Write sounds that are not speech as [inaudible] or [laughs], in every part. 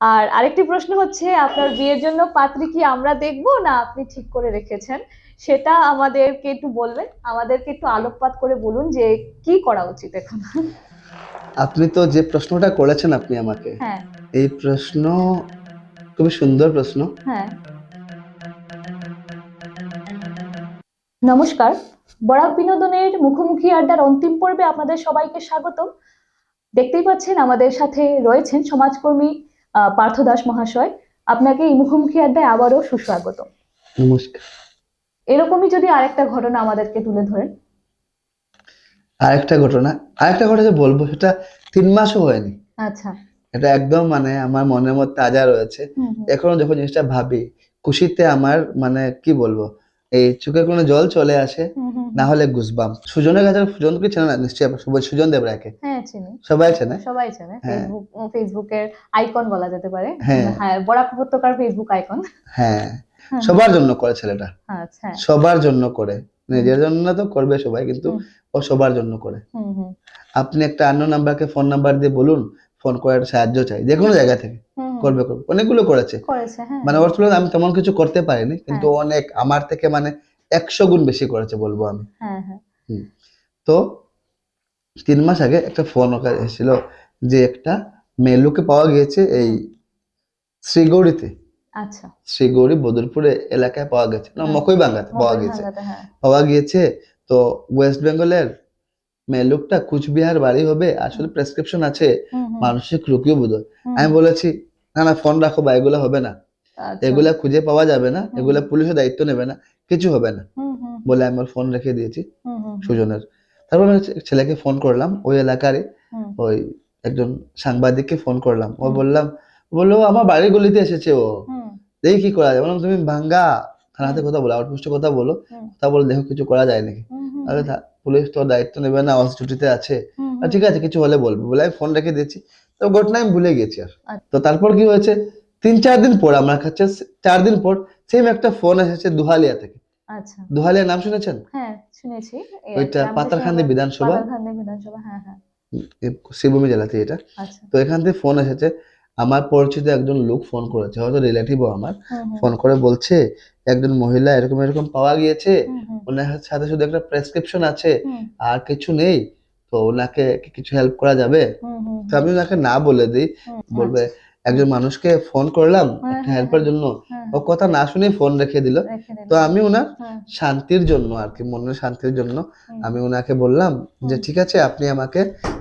আর আরেকটি প্রশ্ন হচ্ছে আপনার বিয়ের জন্য পাত্রী কি আমরা দেখব না আপনি ঠিক করে রেখেছেন? সেটা আমাদেরকে একটু বলবেন। আমাদেরকে একটু আলোকপাত করে বলুন যে কি করা উচিত এখন? আপনি তো যে প্রশ্নটা করেছেন আপনি আমাকে হ্যাঁ। এই প্রশ্ন খুবই সুন্দর প্রশ্ন। হ্যাঁ। নমস্কার। বরাক বিনোদনের মুখোমুখি আড্ডার অন্তিম পর্বে আপনাদের সবাইকে স্বাগতম। দেখতেই পাচ্ছেন আমাদের সাথে রয়েছেন সমাজকর্মী পার্থ দাস মহাশয় আপনাকে এই মুখোমুখি আড্ডায় আবারও সুস্বাগত নমস্কার। এরকমই যদি আরেকটা ঘটনা আমাদেরকে তুলে ধরেন। আরেকটা ঘটনা আরেকটা ঘটনা যে বলব সেটা তিন মাসও হয়নি। আচ্ছা। এটা একদম মানে আমার মনের মধ্যে তাজা রয়েছে। এখনও যখন জিনিসটা ভাবি খুশিতে আমার মানে কি বলব এই চোখে কোনো জল চলে আসে না হলে গুসবাম সুজনের কাছে সুজনকে চেনে না নিশ্চয়ই আপনার সুজন- দেবরায়কে? হ্যাঁ চিনি। সবাই চেনে? সবাই হ্যাঁ। ফেসবুক ফেসবুকের আইকন বলা যেতে পারে। হ্যাঁ। হ্যাঁ বরাক উপত্যকার ফেসবুক আইকন হ্যাঁ। সবার জন্য করে ছেলেটা। আচ্ছা। সবার জন্য করে। নিজের জন্য তো করবে সবাই কিন্তু ও সবার জন্য করে। হুম হুম। আপনি একটা অন্য নাম্বারকে ফোন নাম্বার দিয়ে বলুন ফোন করার সাহায্য চাই যে কোনো জায়গা থেকে। করবে করবে। অনেকগুলো করেছে। হ্যাঁ। মানে ওর তুলনায় আমি তেমন কিছু করতে পারিনি কিন্তু অনেক আমার থেকে মানে একশো গুণ বেশি করেছে বলব আমি। হ্যাঁ হ্যাঁ। তো তিন মাস আগে একটা ফোন ওকে এসেছিল যে একটা মেলুকে পাওয়া গিয়েছে এই শ্রীগৌরীতে আচ্ছা। শ্রীগৌরী বদরপুরে এলাকায় পাওয়া গেছে। না হ্যাঁ। মকই বাঙ্গাতে পাওয়া গেছে হ্যাঁ। পাওয়া গিয়েছে তো ওয়েস্ট বেঙ্গলের মেলুকটা কুচবিহার বাড়ি হবে আসলে প্রেসক্রিপশন আছে মানসিক রোগীও বোধ হয়। আমি বলেছি না না ফোন রাখো বা এগুলো হবে না। আচ্ছা, এগুলা খুঁজে পাওয়া যাবে না এগুলা পুলিশের দায়িত্ব নেবে না কিছু হবে না। বলে আমি ওর ফোন রেখে দিয়েছি সুজনের। তারপর আমি ছেলেকে ফোন করলাম ওই এলাকারই ওই একজন সাংবাদিককে ফোন করলাম। ও বললাম বলল আমার বাড়ির গলিতে এসেছে ও। দেখি কি করা যায়। বললাম তুমি ভাঙ্গা। থানাতে কথা বলো আউটপোস্টে কথা বলো। কথা বলে দেখো কিছু করা যায় নাকি? আরে পুলিশ তো দায়িত্ব নেবে না অফিস ছুটিতে আছে। ঠিক আছে কিছু হলে বলব। বলে আমি ফোন রেখে দিয়েছি। তো ঘটনা আমি ভুলে গেছি আর। আচ্ছা। তো তারপর কি হয়েছে? তিন চার দিন পর আমার কাছে চার দিন পর সেম একটা ফোন এসেছে দুহালিয়া থেকে। আচ্ছা। দুহালিয়া নাম শুনেছেন? হ্যাঁ শুনেছি। ওইটা শুনে- বিধানসভা। পাতারকান্দি বিধানসভা হ্যাঁ হ্যাঁ। এই শ্রীভূমি জেলাতে এটা। আচ্ছা। তো এখান থেকে ফোন এসেছে। আমার পরিচিত একজন লোক ফোন করেছে হয়তো রিলেটিভও আমার। ফোন করে বলছে একজন মহিলা এরকম এরকম পাওয়া গিয়েছে। ওনার সাথে শুধু একটা প্রেসক্রিপশন আছে। আর কিছু নেই। তো ওনাকে কিছু হেল্প করা যাবে? তো আমি ওনাকে না বলে দিই বলবে একজন মানুষকে ফোন করলাম হ্যাঁ, একটা হ্যাঁ, হেল্পের জন্য হ্যাঁ, ও কথা না শুনে ফোন রেখে দিল। তো আমি ওনার হ্যাঁ, শান্তির জন্য আর কি মনের শান্তির জন্য আমি ওনাকে বললাম যে ঠিক আছে আপনি আমাকে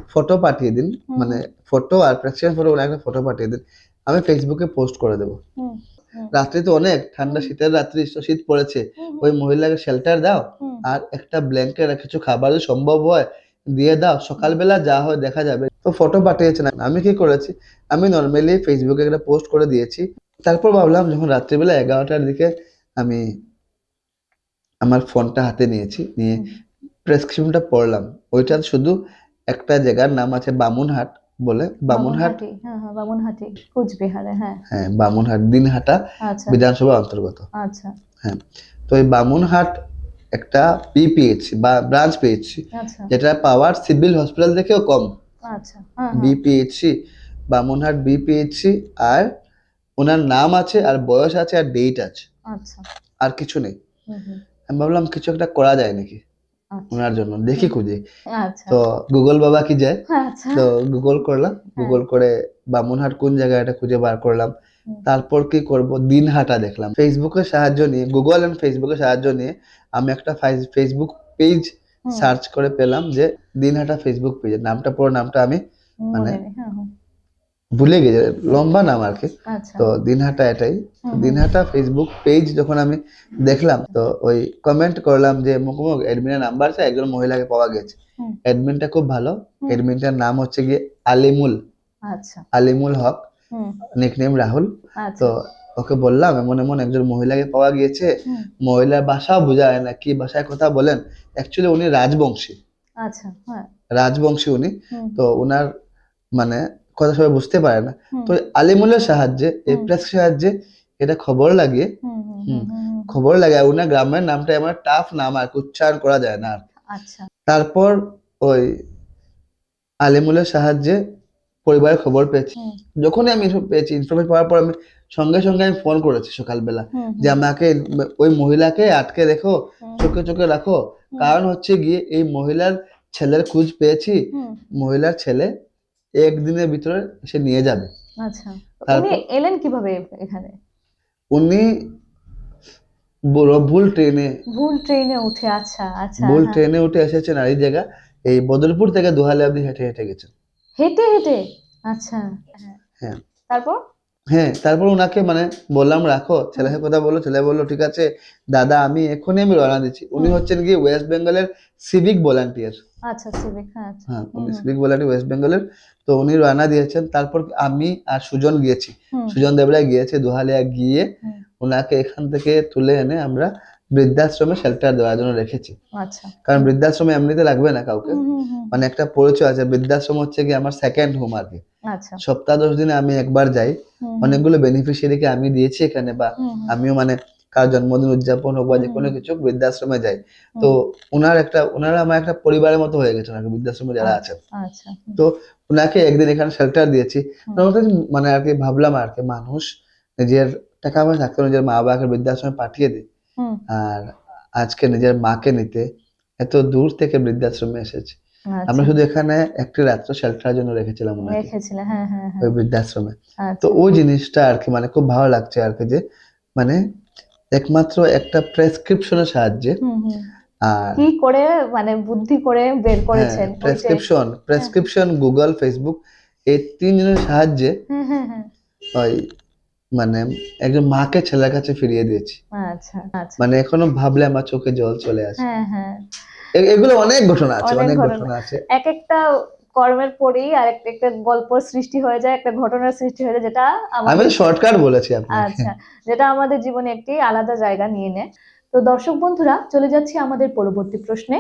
ফটো পাঠিয়ে দিন মানে ফটো আর প্রেসক্রিপশন ফটো ওনাকে ফটো পাঠিয়ে দিন। আমি ফেসবুকে পোস্ট করে দেবো। রাত্রি তো অনেক ঠান্ডা শীতের রাত্রি তো শীত পড়েছে। ওই মহিলাকে শেল্টার দাও আর একটা ব্ল্যাঙ্কেট আর কিছু খাবার সম্ভব হয় দিয়ে দাও সকালবেলা যা হয় দেখা যাবে। তো ফটো পাঠিয়েছেন আমি কি করেছি? আমি নর্মালি ফেসবুকে একটা পোস্ট করে দিয়েছি। তারপর ভাবলাম যখন রাত্রিবেলা এগারোটার দিকে আমি আমার ফোনটা হাতে নিয়েছি নিয়ে প্রেসক্রিপশনটা পড়লাম। ওইটা শুধু একটা জায়গার নাম আছে বামুনহাট বলে। বামুনহাট বামুনহাটি, হ্যাঁ হ্যাঁ বামুনহাটি কুচবিহারে হ্যাঁ। হ্যাঁ বামুনহাট দিনহাটা আচ্ছা। বিধানসভা অন্তর্গত। আচ্ছা। হ্যাঁ তো এই বামুনহাট একটা পি পেয়েছি বা ব্রাঞ্চ পেয়েছি আচ্ছা। যেটা পাওয়ার সিভিল হসপিটাল থেকেও কম। আচ্ছা হ্যাঁ বি হ্যাঁ। পেয়েছি বামুনহাট বি পেয়েছি আর ওনার নাম আছে আর বয়স আছে আর ডেট আছে। আচ্ছা। আর কিছু নেই। আমি ভাবলাম কিছু একটা করা যায় নাকি ওনার জন্য দেখি খুঁজে। তো গুগল বাবা কি যায়? তো গুগল করলাম গুগল করে বামুনহাট কোন জায়গায় এটা খুঁজে বার করলাম। তারপর কি করব? দিনহাটা দেখলাম। ফেসবুকের সাহায্য নিয়ে গুগল এন্ড ফেসবুকের সাহায্য নিয়ে আমি একটা ফেসবুক পেজ সার্চ করে পেলাম যে দিনহাটা ফেসবুক পেজ নামটা পুরো নামটা আমি মানে হ্যাঁ হ্যাঁ। ভুলে গেছি লম্বা নাম আর কি। আচ্ছা। তো দিনহাটা এটাই। দিনহাটা ফেসবুক পেজ যখন আমি দেখলাম তো ওই কমেন্ট করলাম যে মুখমুখ অ্যাডমিনের নাম্বার আছে একজন মহিলাকে পাওয়া গেছে। অ্যাডমিনটা খুব ভালো। অ্যাডমিনটার নাম হচ্ছে গিয়ে আলিমুল। আচ্ছা। আলিমুল হক। নিকনেম রাহুল। আচ্ছা। তো ওকে বললাম এমন এমন একজন মহিলাকে পাওয়া গিয়েছে। মহিলার ভাষাও বোঝা যায় না কি ভাষায় কথা বলেন? অ্যাকচুয়ালি উনি রাজবংশী। আচ্ছা হ্যাঁ। রাজবংশী উনি। তো ওনার মানে কথা সবাই বুঝতে পারে না। তো আলিমুলের সাহায্যে এই প্রেস সাহায্যে এটা খবর লাগিয়ে খবর লাগে ওনার গ্রামের নামটা আমার টাফ নাম আর উচ্চারণ করা যায় না আর। আচ্ছা। তারপর ওই আলিমুলের সাহায্যে পরিবারের খবর পেয়েছি। যখনই আমি এসব পেয়েছি ইনফরমেশন পাওয়ার পর আমি সঙ্গে সঙ্গে আমি ফোন করেছি সকালবেলা। যে আমাকে ওই মহিলাকে আটকে রেখো চোখে চোখে রাখো। কারণ হচ্ছে গিয়ে এই মহিলার ছেলের খোঁজ পেয়েছি। মহিলার ছেলে একদিনের ভিতরে সে নিয়ে যাবে। আচ্ছা। উনি এলেন কীভাবে এখানে? উনি ভুল ট্রেনে ভুল ট্রেনে উঠে আচ্ছা আচ্ছা ভুল হ্যাঁ। ট্রেনে উঠে এসেছেন আর এই জায়গা এই বদরপুর থেকে দুহালে আপনি হেঁটে হেঁটে গেছেন। হেঁটে হেঁটে? আচ্ছা। হ্যাঁ। তারপর? হ্যাঁ তারপর ওনাকে মানে বললাম রাখো ছেলেকে কথা বলল ছেলে বলল ঠিক আছে দাদা আমি এখনই আমি রওনা দিচ্ছি। উনি হচ্ছেন কি ওয়েস্ট বেঙ্গলের সিভিক ভলান্টিয়ার। আচ্ছা সিভিক হ্যাঁ আচ্ছা। হ্যাঁ উনি সিভিক ভলান্টিয়ার ওয়েস্ট বেঙ্গলের। তো উনি রওনা দিয়েছেন। তারপর আমি আর সুজন গিয়েছি। সুজন দেবরা গিয়েছে দুহালিয়া গিয়ে ওনাকে এখান থেকে তুলে এনে আমরা বৃদ্ধাশ্রমে শেল্টার দেওয়ার জন্য রেখেছি। আচ্ছা। কারণ বৃদ্ধাশ্রমে এমনিতে লাগবে না কাউকে। মানে একটা পরিচয় আছে বৃদ্ধাশ্রম হচ্ছে কি আমার সেকেন্ড হোম আর কি। আচ্ছা। সপ্তাহ দশ দিনে আমি একবার যাই। অনেকগুলো বেনিফিশিয়ারিকে আমি দিয়েছি এখানে বা আমিও মানে কার জন্মদিন উদযাপন হোক বা যে কোনো কিছু বৃদ্ধাশ্রমে যাই। তো ওনার একটা ওনারা আমার একটা পরিবারের মতো হয়ে গেছে ওনাকে বৃদ্ধাশ্রমে যারা আছেন। আচ্ছা তো ওনাকে একদিন এখানে শেল্টার দিয়েছি। মানে আর কি ভাবলাম আর কি মানুষ নিজের টাকা পয়সা থাকতে নিজের মা বাবাকে বৃদ্ধাশ্রমে পাঠিয়ে দিই। আর আজকে নিজের মাকে নিতে এত দূর থেকে বৃদ্ধাশ্রমে এসেছে। আচ্ছা। আমরা শুধু এখানে একটি রাত্র শেল্টারের জন্য রেখেছিলাম হ্যাঁ হ্যাঁ হ্যাঁ। ওই বৃদ্ধাশ্রমে। আচ্ছা। তো ওই জিনিসটা আর কি মানে খুব ভালো লাগছে আর কি যে মানে একমাত্র একটা প্রেসক্রিপশনের সাহায্যে। আর কি করে মানে বুদ্ধি করে বের করেছেন প্রেসক্রিপশন প্রেসক্রিপশন গুগল ফেসবুক এই তিনজনের সাহায্যে হ্যাঁ হ্যাঁ হ্যাঁ। ওই মানে একজন মাকে ছেলের কাছে ফিরিয়ে দিয়েছি। আচ্ছা আচ্ছা। মানে এখনও ভাবলে আমার চোখে জল চলে আসে। হ্যাঁ হ্যাঁ। এগুলো অনেক ঘটনা আছে অনেক ঘটনা। আছে। এক একটা কর্মের পরেই আর একটা একটা গল্প সৃষ্টি হয়ে যায় একটা ঘটনার সৃষ্টি হয়ে যায় যেটা আমি শর্টকাট বলেছি আপনাকে। আচ্ছা যেটা আমাদের জীবনে একটি আলাদা জায়গা নিয়ে নেয়। তো দর্শক বন্ধুরা চলে যাচ্ছি আমাদের পরবর্তী প্রশ্নে।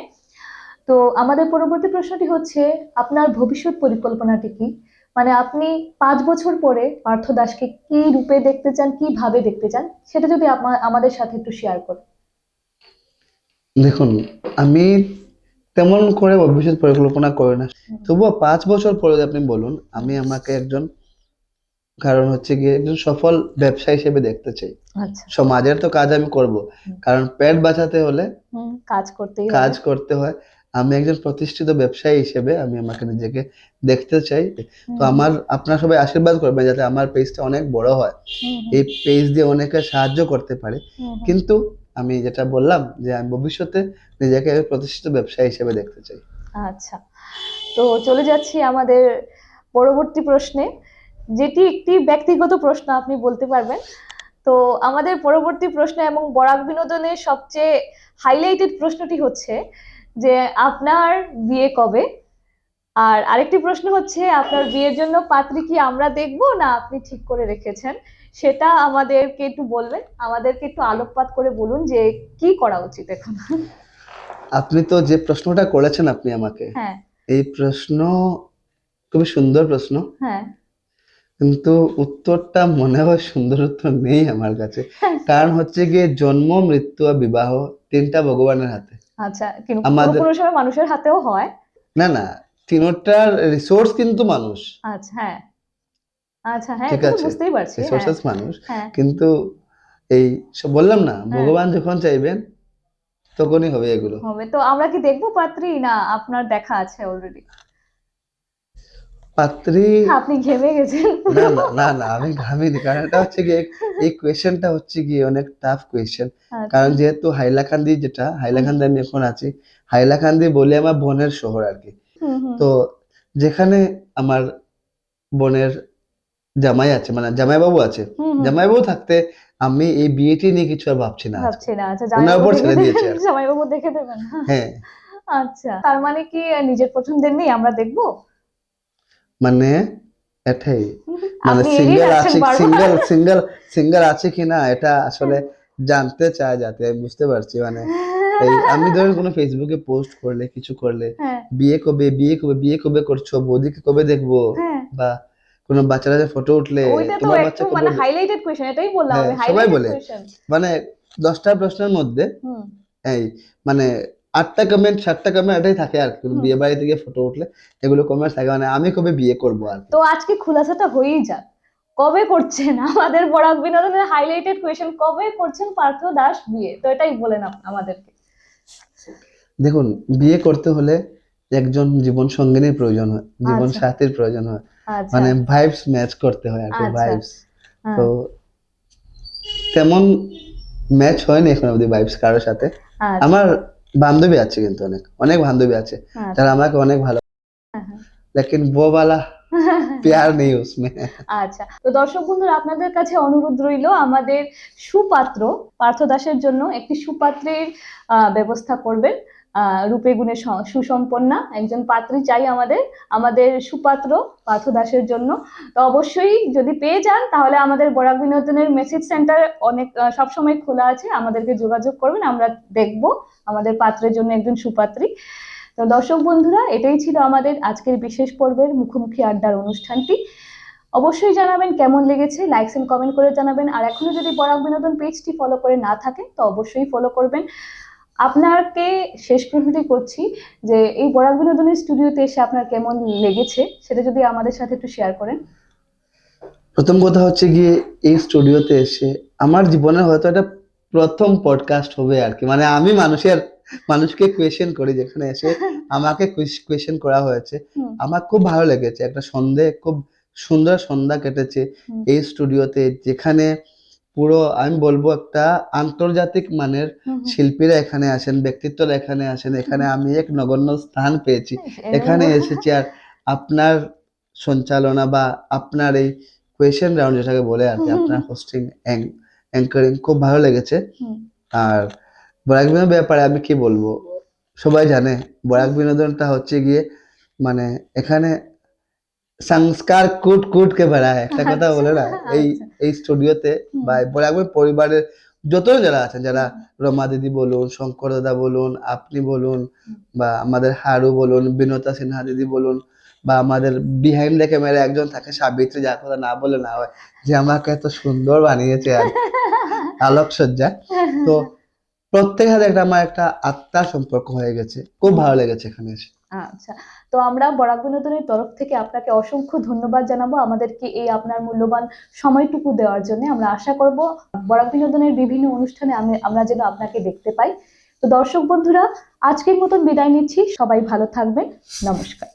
তো আমাদের পরবর্তী প্রশ্নটি হচ্ছে আপনার ভবিষ্যৎ পরিকল্পনাটি কি? মানে আপনি পাঁচ বছর পরে পার্থ দাসকে কি রূপে দেখতে চান কি ভাবে দেখতে চান সেটা যদি আমাদের সাথে একটু শেয়ার করেন। দেখুন আমি তেমন করে ভবিষ্যৎ পরিকল্পনা করি না। তবুও পাঁচ বছর পরে আপনি বলুন আমি আমাকে একজন কারণ হচ্ছে গিয়ে একজন সফল ব্যবসা হিসেবে দেখতে চাই। আচ্ছা। সমাজের তো কাজ আমি করব। কারণ পেট বাঁচাতে হলে কাজ করতে কাজ করতে হয়। আমি একজন প্রতিষ্ঠিত ব্যবসায়ী হিসেবে আমি আমাকে নিজেকে দেখতে চাই। তো আমার আপনারা সবাই আশীর্বাদ করবেন যাতে আমার পেজটা অনেক বড় হয়। এই পেজ দিয়ে অনেকে সাহায্য করতে পারে। কিন্তু আমি যেটা বললাম যে আমি ভবিষ্যতে নিজেকে প্রতিষ্ঠিত ব্যবসায়ী হিসেবে দেখতে চাই। আচ্ছা। তো চলে যাচ্ছি আমাদের পরবর্তী প্রশ্নে। যেটি একটি ব্যক্তিগত প্রশ্ন আপনি বলতে পারবেন। তো আমাদের পরবর্তী প্রশ্ন এবং বরাক বিনোদনের সবচেয়ে হাইলাইটেড প্রশ্নটি হচ্ছে যে আপনার বিয়ে কবে? আর আরেকটি প্রশ্ন হচ্ছে আপনার বিয়ের জন্য পাত্রী কি আমরা দেখব না আপনি ঠিক করে রেখেছেন? সেটা আমাদেরকে একটু বলবেন। আমাদেরকে একটু আলোকপাত করে বলুন যে কি করা উচিত এখন? আপনি তো যে প্রশ্নটা করেছেন আপনি আমাকে হ্যাঁ। এই প্রশ্ন খুবই সুন্দর প্রশ্ন। হ্যাঁ। কিন্তু উত্তরটা মনে হয় সুন্দর উত্তর নেই আমার কাছে। কারণ হচ্ছে গিয়ে জন্ম মৃত্যু আর বিবাহ তিনটা ভগবানের হাতে। আচ্ছা কিন্তু কোনো সময় মানুষের হাতেও হয়। না না তিনোটার রিসোর্স কিন্তু মানুষ। আচ্ছা হ্যাঁ। আচ্ছা হ্যাঁ ঠিক আছে। বুঝতেই পারছি হ্যাঁ। রিসোর্সেস মানুষ। হ্যাঁ। কিন্তু এই সব বললাম না হ্যাঁ। ভগবান যখন চাইবেন তখনই হবে এগুলো। হবে তো আমরা কি দেখব পাত্রী? না আপনার দেখা আছে অলরেডি পাত্রী। আপনি ঘেমে গেছেন। না না না না আমি ঘামিনি। কারণ এটা হচ্ছে গিয়ে এই কোয়েশ্চেনটা হচ্ছে গিয়ে অনেক টাফ কোয়েশ্চেন আচ্ছা, কারণ যেহেতু হাইলাকান্দি যেটা হাইলাকান্দি আমি এখন আছি। হাইলাকান্দি বলে আমার বোনের শহর আর কি। তো যেখানে আমার বোনের জামাই আছে মানে জামাইবাবু আছে। জামাইবাবু থাকতে আমি এই বিয়েটি নিয়ে কিছু আর ভাবছি না ভাবছি না। আচ্ছা জামাইবাবু উপর ছেড়ে দিয়েছি জামাইবাবু দেখে দেবেন। হ্যাঁ। আচ্ছা তার মানে কি নিজের পছন্দের নেই আমরা দেখব? মানে এটাই মানে সিঙ্গেল আছে। সিঙ্গেল সিঙ্গেল সিঙ্গেল আছে কিনা এটা আসলে জানতে চায় যাতে বুঝতে পারছি মানে আমি ধরেন কোনো ফেসবুকে পোস্ট করলে কিছু করলে হ্যাঁ। বিয়ে কবে বিয়ে কবে বিয়ে কবে করছ বৌদিকে কবে দেখব? হ্যাঁ। বা কোনো বাচ্চারা যে ফটো উঠলে তোমার বাচ্চা মানে হাইলাইটেড কোয়েশ্চেন এটাই বললাম হ্যাঁ, সবাই বলে। মানে দশটা প্রশ্নের মধ্যে এই মানে আটটা কমেন্ট সাতটা কমেন্ট এটাই থাকে আর কি। বিয়ে বাড়িতে গিয়ে ফটো উঠলে এগুলো কমেন্ট থাকে। মানে আমি কবে বিয়ে করব আর তো আজকে খুলাসাটা হয়েই যাক। কবে করছেন? [laughs] আমাদের বরাক বিনোদনের হাইলাইটেড কোয়েশ্চেন কবে করছেন পার্থ দাস বিয়ে? তো এটাই বলেন আমাদেরকে। দেখুন বিয়ে করতে হলে একজন জীবন সঙ্গিনীর প্রয়োজন হয় জীবন আচ্ছা। সাথীর প্রয়োজন হয়। আচ্ছা। মানে ভাইবস ম্যাচ করতে হয় আর কি আচ্ছা। ভাইবস হ্যাঁ, তো তেমন ম্যাচ হয়নি এখন অবধি ভাইবস কারোর সাথে। আচ্ছা, আমার বান্ধবী আছে কিন্তু অনেক অনেক বান্ধবী আছে। আচ্ছা। তারা আমাকে অনেক ভালো হ্যাঁ, হ্যাঁ। লেকিন বোবালা প্যার নেই উসমে। আচ্ছা তো দর্শক বন্ধুরা আপনাদের কাছে অনুরোধ রইল আমাদের সুপাত্র পার্থ দাসের জন্য একটি সুপাত্রের ব্যবস্থা করবেন। রূপে গুণে সুসম্পন্না। একজন পাত্রী চাই আমাদের আমাদের সুপাত্র পার্থ দাসের জন্য। তো অবশ্যই যদি পেয়ে যান, তাহলে আমাদের বরাক বিনোদনের মেসেজ সেন্টার অনেক সবসময় খোলা আছে। আমাদেরকে যোগাযোগ করবেন, আমরা দেখব আমাদের পাত্রের জন্য একজন সুপাত্রী। তো দর্শক বন্ধুরা, এটাই ছিল আমাদের আজকের বিশেষ পর্বের মুখোমুখি আড্ডার অনুষ্ঠানটি। অবশ্যই জানাবেন কেমন লেগেছে লাইকস এন্ড কমেন্ট করে জানাবেন। আর এখনও যদি বরাক বিনোদন পেজটি ফলো করে না থাকেন তো অবশ্যই ফলো করবেন। আপনাকে শেষ প্রশ্নটি করছি যে এই বরাক বিনোদনের স্টুডিওতে এসে আপনার কেমন লেগেছে সেটা যদি আমাদের সাথে একটু শেয়ার করেন। প্রথম কথা হচ্ছে গিয়ে এই স্টুডিওতে এসে আমার জীবনে হয়তো এটা প্রথম পডকাস্ট হবে আর কি। মানে আমি মানুষের মানুষকে কোয়েশ্চেন করি যেখানে এসে [laughs] আমাকে কোয়েশ্চেন করা হয়েছে। আমার খুব ভালো লেগেছে। একটা সন্ধে খুব সুন্দর সন্ধ্যা কেটেছে এই স্টুডিওতে যেখানে পুরো আমি বলব একটা আন্তর্জাতিক মানের। শিল্পীরা এখানে আসেন ব্যক্তিত্বরা এখানে আসেন এখানে আমি এক নগণ্য স্থান পেয়েছি। এখানে এসেছি আর আপনার সঞ্চালনা বা আপনার এই কোয়েশ্চেন রাউন্ড যেটাকে বলে আর কি আপনার হোস্টিং অ্যাঙ্কারিং খুব ভালো লেগেছে। আর বরাক বিনোদন ব্যাপারে আমি কি বলব? সবাই জানে বরাক বিনোদনটা হচ্ছে গিয়ে মানে এখানে সংস্কার কুট কুট কে হয় একটা কথা বলে না? এই আচ্ছা। এই স্টুডিওতে বা বিনোদন পরিবারের যত যারা আছেন যারা রমা দিদি বলুন শঙ্কর দাদা বলুন আপনি বলুন বা আমাদের হারু বলুন বিনতা সিনহা দিদি বলুন বা আমাদের বিহাইন্ড দ্য ক্যামেরা একজন থাকে সাবিত্রী যার কথা না বলে না হয় যে আমাকে এত সুন্দর বানিয়েছে আর [laughs] আলোকসজ্জা। তো প্রত্যেকের সাথে একটা আমার একটা আত্মার সম্পর্ক হয়ে গেছে। খুব ভালো লেগেছে এখানে এসে। আচ্ছা। তো আমরা বরাক বিনোদনের তরফ থেকে আপনাকে অসংখ্য ধন্যবাদ জানাব আমাদেরকে এই আপনার মূল্যবান সময়টুকু দেওয়ার জন্য। আমরা আশা করব বরাক বিনোদনের বিভিন্ন অনুষ্ঠানে আমি- আমরা যেন আপনাকে দেখতে পাই। তো দর্শক বন্ধুরা, আজকের মতন বিদায় নিচ্ছি। সবাই ভালো থাকবেন। নমস্কার।